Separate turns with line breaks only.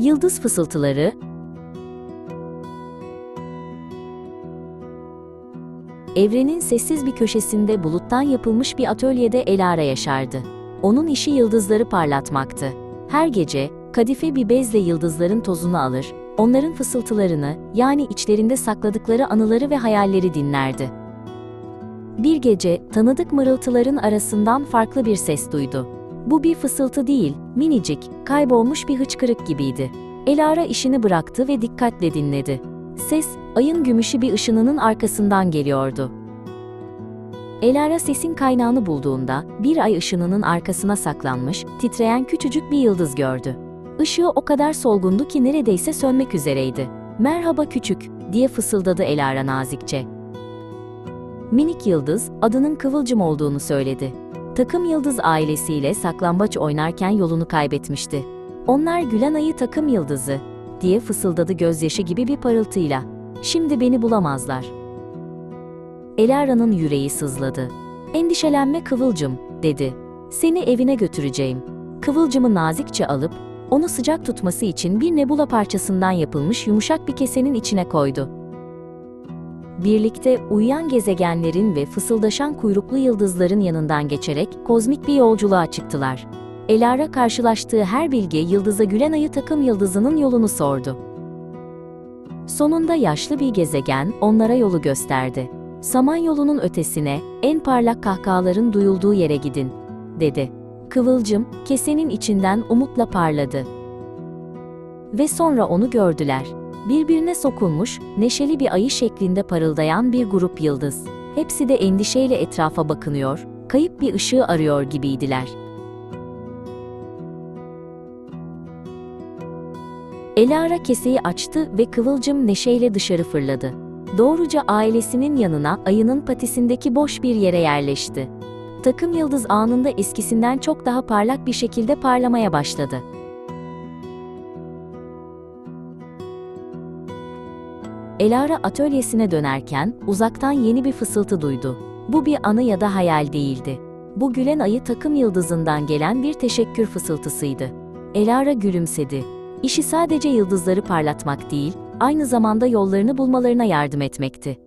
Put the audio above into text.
Yıldız fısıltıları, Evrenin sessiz bir köşesinde buluttan yapılmış bir atölyede Elara yaşardı. Onun işi yıldızları parlatmaktı. Her gece, kadife bir bezle yıldızların tozunu alır, onların fısıltılarını, yani içlerinde sakladıkları anıları ve hayalleri dinlerdi. Bir gece, tanıdık mırıltıların arasından farklı bir ses duydu. Bu bir fısıltı değil, minicik, kaybolmuş bir hıçkırık gibiydi. Elara işini bıraktı ve dikkatle dinledi. Ses, ayın gümüşü bir ışınının arkasından geliyordu. Elara sesin kaynağını bulduğunda, bir ay ışınının arkasına saklanmış, titreyen küçücük bir yıldız gördü. Işığı o kadar solgundu ki neredeyse sönmek üzereydi. Merhaba küçük, diye fısıldadı Elara nazikçe. Minik yıldız, adının Kıvılcım olduğunu söyledi. Takım Yıldız ailesiyle saklambaç oynarken yolunu kaybetmişti. Onlar gülen ayı takım yıldızı, diye fısıldadı gözyaşı gibi bir parıltıyla. Şimdi beni bulamazlar. Elara'nın yüreği sızladı. Endişelenme Kıvılcım, dedi. Seni evine götüreceğim. Kıvılcımı nazikçe alıp, onu sıcak tutması için bir nebula parçasından yapılmış yumuşak bir kesenin içine koydu. Birlikte uyuyan gezegenlerin ve fısıldaşan kuyruklu yıldızların yanından geçerek kozmik bir yolculuğa çıktılar. Elara karşılaştığı her bilgi yıldıza gülen ayı takım yıldızının yolunu sordu. Sonunda yaşlı bir gezegen onlara yolu gösterdi. Samanyolu'nun ötesine, en parlak kahkahaların duyulduğu yere gidin, dedi. Kıvılcım, kesenin içinden umutla parladı. Ve sonra onu gördüler. Birbirine sokulmuş, neşeli bir ayı şeklinde parıldayan bir grup yıldız. Hepsi de endişeyle etrafa bakınıyor, kayıp bir ışığı arıyor gibiydiler. Elara keseyi açtı ve Kıvılcım neşeyle dışarı fırladı. Doğruca ailesinin yanına ayının patisindeki boş bir yere yerleşti. Takım yıldız anında eskisinden çok daha parlak bir şekilde parlamaya başladı. Elara atölyesine dönerken uzaktan yeni bir fısıltı duydu. Bu bir anı ya da hayal değildi. Bu gülen ayı takım yıldızından gelen bir teşekkür fısıltısıydı. Elara gülümsedi. İşi sadece yıldızları parlatmak değil, aynı zamanda yollarını bulmalarına yardım etmekti.